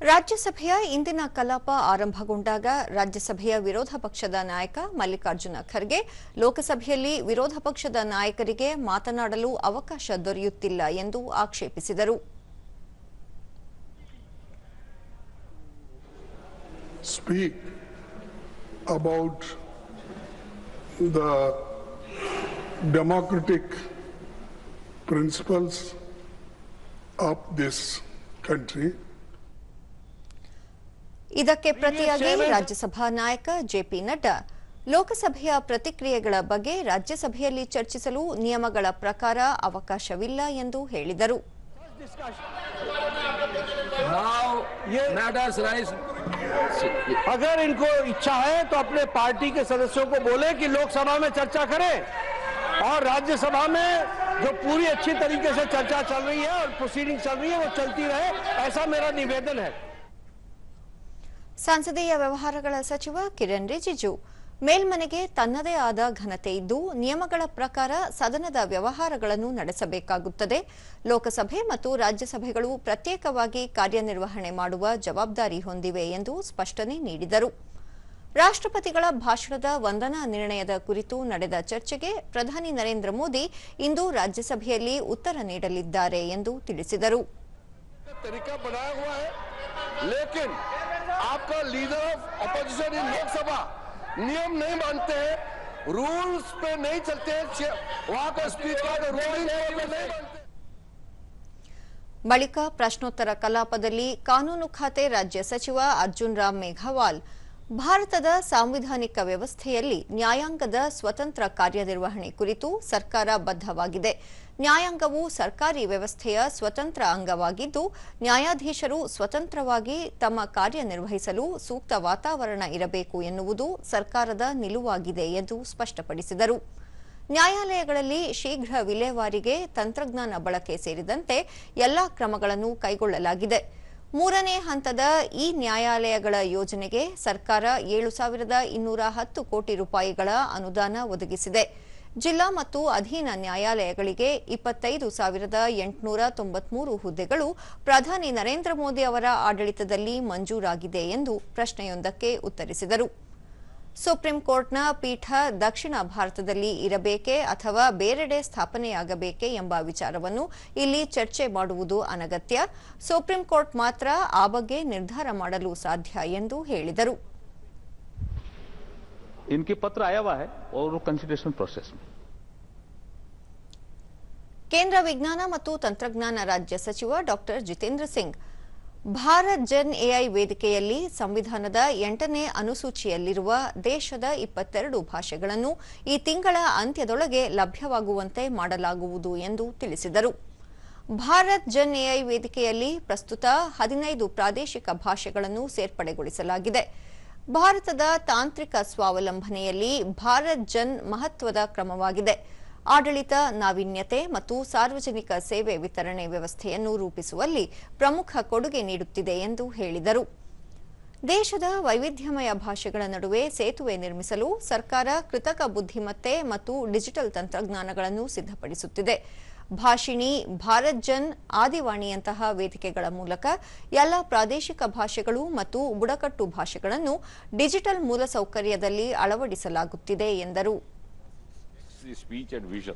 ರಾಜ್ಯಸಭೆಯ ಇಂದಿನ ಕಲಾಪ ಆರಂಭಗೊಂಡಾಗ ರಾಜ್ಯಸಭೆಯ ವಿರೋಧ ಪಕ್ಷದ ನಾಯಕ ಮಲ್ಲಿಕಾರ್ಜುನ ಖರ್ಗೆ ಲೋಕಸಭೆಯಲ್ಲಿ ವಿರೋಧ ಪಕ್ಷದ ನಾಯಕರಿಗೆ ಮಾತನಾಡಲು ಅವಕಾಶ ದೊರೆಯುತ್ತಿಲ್ಲ ಎಂದು ಆಕ್ಷೇಪಿಸಿದರು principles of this country. ಇದಕ್ಕೆ ಪ್ರತಿಯಾಗಿ ರಾಜ್ಯಸಭಾ ನಾಯಕ ಜೆಪಿ ನಡ್ಡಾ ಲೋಕಸಭೆಯ ಪ್ರತಿಕ್ರಿಯೆಗಳ ಬಗ್ಗೆ ರಾಜ್ಯಸಭೆಯಲ್ಲಿ ಚರ್ಚಿಸಲು ನಿಯಮಗಳ ಪ್ರಕಾರ ಅವಕಾಶವಿಲ್ಲ ಎಂದು ಹೇಳಿದರು Now, matters rise. अगर इनको इच्छा है तो अपने पार्टी के सदस्यों को बोले कि लोकसभा में चर्चा करें और राज्यसभा में जो पूरी अच्छी तरीके से चर्चा चल रही है और प्रोसीडिंग चल रही है वो चलती रहे ऐसा मेरा निवेदन है ಸಂಸದೀಯ ವ್ಯವಹಾರಗಳ ಸಚಿವ ಕಿರಣ್ ರಿಜಿಜು. ಮೇಲ್ಮನೆಗೆ ತನ್ನದೇ ಆದ ಘನತೆ ಇದ್ದು, ನಿಯಮಗಳ ಪ್ರಕಾರ ಸದನದ ವ್ಯವಹಾರಗಳನ್ನು ನಡೆಸಬೇಕಾಗುತ್ತದೆ. ಲೋಕಸಭೆ ಮತ್ತು ರಾಜ್ಯಸಭೆಗಳು ಪ್ರತ್ಯೇಕವಾಗಿ ಕಾರ್ಯನಿರ್ವಹಣೆ ಮಾಡುವ ಜವಾಬ್ದಾರಿ ಹೊಂದಿವೆ ಎಂದು ಸ್ಪಷ್ಟನೆ ನೀಡಿದರು. ರಾಷ್ಟ್ರಪತಿಗಳ ಭಾಷಣದ ವಂದನಾ ನಿರ್ಣಯದ ಕುರಿತು ನಡೆದ ಚರ್ಚೆಗೆ ಪ್ರಧಾನಿ ನರೇಂದ್ರ ಮೋದಿ ಇಂದು ರಾಜ್ಯಸಭೆಯಲ್ಲಿ ಉತ್ತರ ನೀಡಲಿದ್ದಾರೆ ಎಂದು ತಿಳಿಸಿದರು. तरीका बनाया हुआ है लेकिन आपका leader of opposition in Lok Sabha नियम नहीं मानते हैं रूल्स पे नहीं चलते हैं चे- वहां का स्पीकर रूलिंग पे नहीं मानते ಬಳಿಕ ಪ್ರಶ್ನೋತ್ತರ ಕಲಾಪದಲ್ಲಿ ಕಾನೂನು ಖಾತೆ ರಾಜ್ಯ ಸಚಿವ ಅರ್ಜುನ್ ರಾಮ್ ಮೇಘವಾಲ್ ಭಾರತದ ಸಾಂವಿಧಾನಿಕ ವ್ಯವಸ್ಥೆಯಲ್ಲಿ ನ್ಯಾಯಾಂಗದ ಸ್ವತಂತ್ರ ಕಾರ್ಯನಿರ್ವಹಣೆ ಕುರಿತು ಸರ್ಕಾರ ಬದ್ಧವಾಗಿದೆ. ನ್ಯಾಯಾಂಗವು ಸರ್ಕಾರಿ ವ್ಯವಸ್ಥೆಯ ಸ್ವತಂತ್ರ ಅಂಗವಾಗಿದ್ದು, ನ್ಯಾಯಾಧೀಶರು ಸ್ವತಂತ್ರವಾಗಿ ತಮ್ಮ ಕಾರ್ಯನಿರ್ವಹಿಸಲು ಸೂಕ್ತ ವಾತಾವರಣ ಇರಬೇಕು ಎನ್ನುವುದು ಸರ್ಕಾರದ ನಿಲುವಾಗಿದೆ ಎಂದು ಸ್ಪಷ್ಟಪಡಿಸಿದರು. ನ್ಯಾಯಾಲಯಗಳಲ್ಲಿ ಶೀಘ್ರ ವಿಲೇವಾರಿಗೆ ತಂತ್ರಜ್ಞಾನ ಬಳಕೆ ಸೇರಿದಂತೆ ಎಲ್ಲಾ ಕ್ರಮಗಳನ್ನು ಕೈಗೊಳ್ಳಲಾಗಿದೆ. ಮೂರನೇ ಹಂತದ ಈ ನ್ಯಾಯಾಲಯಗಳ ಯೋಜನೆಗೆ ಸರ್ಕಾರ ಏಳು ಸಾವಿರದ ಇನ್ನೂರ ಹತ್ತು ಕೋಟಿ ರೂಪಾಯಿಗಳ ಅನುದಾನ ಒದಗಿಸಿದೆ. ಜಿಲ್ಲಾ ಮತ್ತು ಅಧೀನ ನ್ಯಾಯಾಲಯಗಳಿಗೆ ಇಪ್ಪತ್ತೈದು ಸಾವಿರದ ಎಂಟುನೂರ ತೊಂಬತ್ಮೂರು ಹುದ್ದೆಗಳು ಪ್ರಧಾನಿ ನರೇಂದ್ರ ಮೋದಿ ಅವರ ಆಡಳಿತದಲ್ಲಿ ಮಂಜೂರಾಗಿದೆ ಎಂದು ಪ್ರಶ್ನೆಯೊಂದಕ್ಕೆ ಉತ್ತರಿಸಿದರು. ಸುಪ್ರೀಂ ಕೋರ್ಟ್ನ ಪೀಠ ದಕ್ಷಿಣ ಭಾರತದಲ್ಲಿ ಇರಬೇಕೆ ಅಥವಾ ಬೇರೆಡೆ ಸ್ಥಾಪನೆಯಾಗಬೇಕೆ ಎಂಬ ವಿಚಾರವನ್ನು ಇಲ್ಲಿ ಚರ್ಚೆ ಮಾಡುವುದು ಅನಗತ್ಯ. ಸುಪ್ರೀಂ ಕೋರ್ಟ್ ಮಾತ್ರ ಆ ಬಗ್ಗೆ ನಿರ್ಧಾರ ಮಾಡಲು ಸಾಧ್ಯ ಎಂದು ಹೇಳಿದರು. ಕೇಂದ್ರ ವಿಜ್ಞಾನ ಮತ್ತು ತಂತ್ರಜ್ಞಾನ ರಾಜ್ಯ ಸಚಿವ doctor Jitendra Singh Bharat gen AI ವೇದಿಕೆಯಲ್ಲಿ ಸಂವಿಧಾನದ ಎಂಟನೇ ಅನುಸೂಚಿಯಲ್ಲಿರುವ ದೇಶದ ಇಪ್ಪತ್ತೆರಡು ಭಾಷೆಗಳನ್ನು ಈ ತಿಂಗಳ ಅಂತ್ಯದೊಳಗೆ ಲಭ್ಯವಾಗುವಂತೆ ಮಾಡಲಾಗುವುದು ಎಂದು ತಿಳಿಸಿದರು. ಭಾರತ್ ಜನ್ ಎಐ ವೇದಿಕೆಯಲ್ಲಿ ಪ್ರಸ್ತುತ ಹದಿನೈದು ಪ್ರಾದೇಶಿಕ ಭಾಷೆಗಳನ್ನು ಸೇರ್ಪಡೆಗೊಳಿಸಲಾಗಿದೆ. ಭಾರತದ ತಾಂತ್ರಿಕ ಸ್ವಾವಲಂಬನೆಯಲ್ಲಿ ಭಾರತ್ ಜನ್ ಮಹತ್ವದ ಕ್ರಮವಾಗಿದೆ. ಆಡಳಿತ, ನಾವೀನ್ಯತೆ ಮತ್ತು ಸಾರ್ವಜನಿಕ ಸೇವೆ ವಿತರಣೆ ವ್ಯವಸ್ಥೆಯನ್ನು ರೂಪಿಸುವಲ್ಲಿ ಪ್ರಮುಖ ಕೊಡುಗೆ ನೀಡುತ್ತಿದೆ ಎಂದು ಹೇಳಿದರು. ದೇಶದ ವೈವಿಧ್ಯಮಯ ಭಾಷೆಗಳ ನಡುವೆ ಸೇತುವೆ ನಿರ್ಮಿಸಲು ಸರ್ಕಾರ ಕೃತಕ ಬುದ್ಧಿಮತ್ತೆ ಮತ್ತು ಡಿಜಿಟಲ್ ತಂತ್ರಜ್ಞಾನಗಳನ್ನು ಸಿದ್ಧಪಡಿಸುತ್ತಿದೆ. ಭಾಷಿಣಿ, ಭಾರತ್ ಜನ್ ಆದಿವಾಣಿಯಂತಹ ವೇದಿಕೆಗಳ ಮೂಲಕ ಎಲ್ಲ ಪ್ರಾದೇಶಿಕ ಭಾಷೆಗಳು ಮತ್ತು ಬುಡಕಟ್ಟು ಭಾಷೆಗಳನ್ನು ಡಿಜಿಟಲ್ ಮೂಲಸೌಕರ್ಯದಲ್ಲಿ ಅಳವಡಿಸಲಾಗುತ್ತಿದೆ ಎಂದರು. Speech and vision